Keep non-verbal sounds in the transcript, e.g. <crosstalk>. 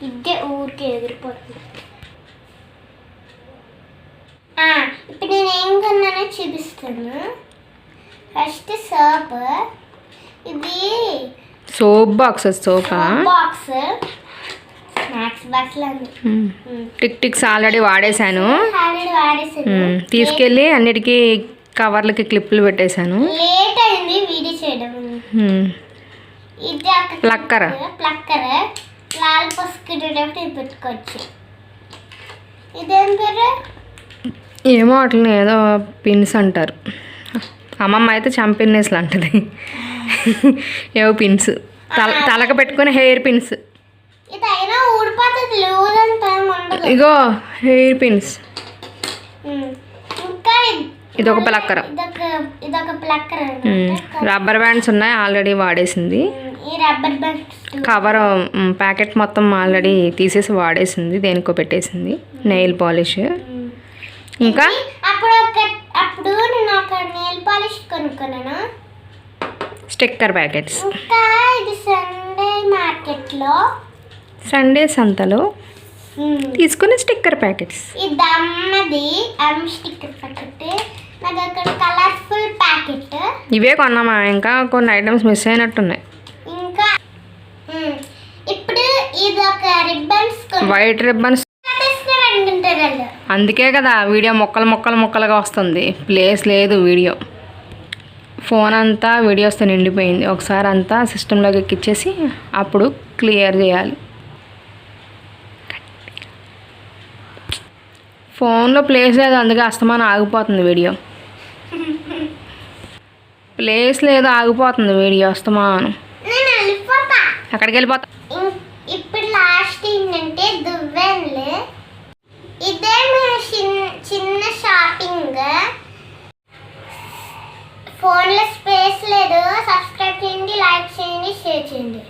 ఇదే ఊరికే ఎగిరిపోతుంది ఇప్పుడు నేను ఏం కొన్నానో చూపిస్తాను ఫస్ట్ సోప్ ఇది సోప్ బాక్స్ సోపా బాక్స్ స్నాక్స్ టిక్ టిక్స్ ఆల్రెడీ వాడేశాను తీసుకెళ్ళి అన్నిటికీ కవర్లకి క్లిప్పులు పెట్టేశాను లేట్ అయింది వీడియో చేయడం ఇది ప్లక్కర్. ప్లక్కర్ పసుకునేటప్పుడు ఇది పెట్టుకోవచ్చు. ఇదేం పేరు? ఏమో అట్లనే ఏదో పిన్స్ అంటారు. అమ్మమ్మ అయితే చంపిన్నేస్లు అంటది. ఏవో పిన్స్. తల తలక పెట్టుకుని హెయిర్ పిన్స్. ఇగో హెయిర్ పిన్స్. ఇద్- ఒక ప్లక్కర్. రబ్బర్ బ్యాండ్స్ ఉన్నాయి ఆల్రెడీ వాడేసింది. కవర్ ప్యాకెట్ మొత్తం ఆల్రెడీ తీసేసి వాడేసింది దేనికో పెట్టేసింది. నెయిల్ పాలిష్ ఇంకా? అప్పుడు ఒక అప్పుడు నేను ఒక నెయిల్ పాలిష్ కొనుక్కున్నాను? స్టిక్కర్ ప్యాకెట్స్ ఇంకా ఇది సండే మార్కెట్లో సండే సంతలో ఉమ్. తీసుకున్న స్టిక్కర్ ప్యాకెట్స్ ఇది అమ్మది అమ్మ స్టిక్కర్ ప్యాకెట్ నాకు అక్కడ కలర్ఫుల్ ప్యాకెట్ ఇవే కొన్నామా? ఇంకా కొన్ని ఐటమ్స్ మిస్ అయినట్టున్నాయి. ఇప్పుడు ఇది ఒక రిబ్బన్స్ వైట్ రిబ్బన్స్ అందుకే కదా వీడియో మొక్కలు మొక్కలు మొక్కలుగా వస్తుంది. ప్లేస్ లేదు వీడియో. ఫోన్ అంతా వీడియోస్తో నిండిపోయింది. ఒకసారి అంతా సిస్టంలోకి ఎక్కిచ్చేసి అప్పుడు క్లియర్ చేయాలి. ఫోన్లో ప్లేస్ లేదు అందుకే అస్తమానం ఆగిపోతుంది వీడియో. <laughs> ప్లేస్ లేదు ఆగిపోతుంది వీడియో అస్తమానం. అక్కడికి వెళ్ళిపోతా ఇప్పుడు లాస్ట్ ఏంటంటే దువ్వెన్లు. ఇదే మా చిన్న షాపింగ్ ఫోన్లో స్పేస్ లేదు. సబ్స్క్రైబ్ చేయండి లైక్ చేయండి షేర్ చేయండి.